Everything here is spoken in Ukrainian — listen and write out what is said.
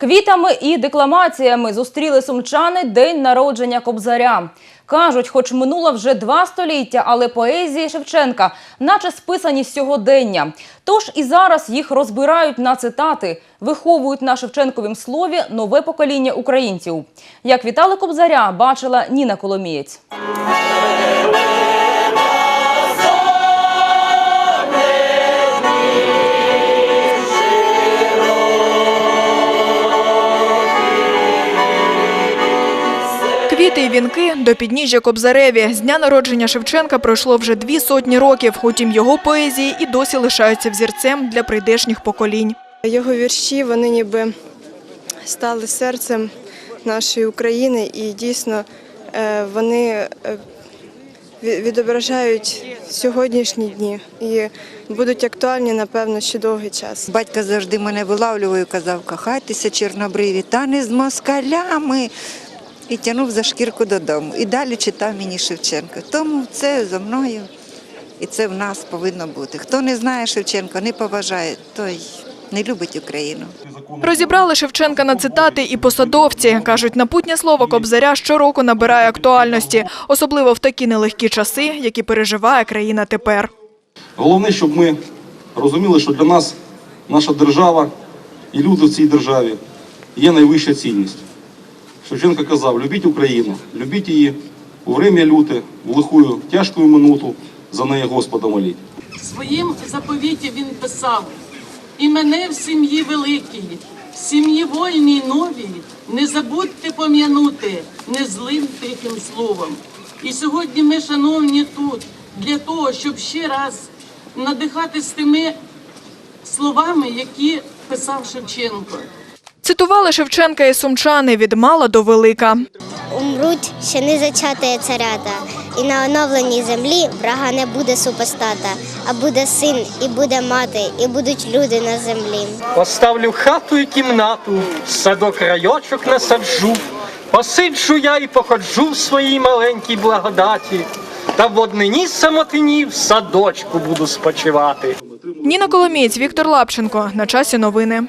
Квітами і декламаціями зустріли сумчани день народження Кобзаря. Кажуть, хоч минуло вже два століття, але поезії Шевченка наче списані з сьогодення. Тож і зараз їх розбирають на цитати, виховують на Шевченковім слові нове покоління українців. Як вітали Кобзаря, бачила Ніна Коломієць. Квіти і вінки до підніжжя Кобзареві. З дня народження Шевченка пройшло вже дві сотні років. Утім, його поезії і досі лишаються взірцем для прийдешніх поколінь. Його вірші вони ніби стали серцем нашої України і дійсно е, вони е, відображають сьогоднішні дні і будуть актуальні, напевно, ще довгий час. Батько завжди мене вилавлював і казав, кохайтеся чорнобриві, та не з москалями. І тягнув за шкірку додому. І далі читав мені Шевченка. Тому це за мною і це в нас повинно бути. Хто не знає Шевченка, не поважає, той не любить Україну. Розібрали Шевченка на цитати і посадовці. Кажуть, напутнє слово Кобзаря щороку набирає актуальності, особливо в такі нелегкі часи, які переживає країна тепер. Головне, щоб ми розуміли, що для нас наша держава і люди в цій державі є найвища цінність. Шевченко казав, любіть Україну, любіть її у время люте, в лихую тяжкую минуту, за неї Господа моліть. Своїм заповіті він писав: і мене в сім'ї великій, в сім'ї вольній новій, не забудьте пом'янути незлим тихим словом. І сьогодні ми, шановні, тут для того, щоб ще раз надихатись тими словами, які писав Шевченко. Цитували Шевченка і сумчани від мала до велика. Умруть ще не зачатає царята, і на оновленій землі врага не буде супостата, а буде син, і буде мати, і будуть люди на землі. Поставлю хату і кімнату, садок райочок насаджу, посиджу я і походжу в своїй маленькій благодаті, та в однині самотині в садочку буду спочивати. Ніна Коломієць, Віктор Лапченко. На часі новини.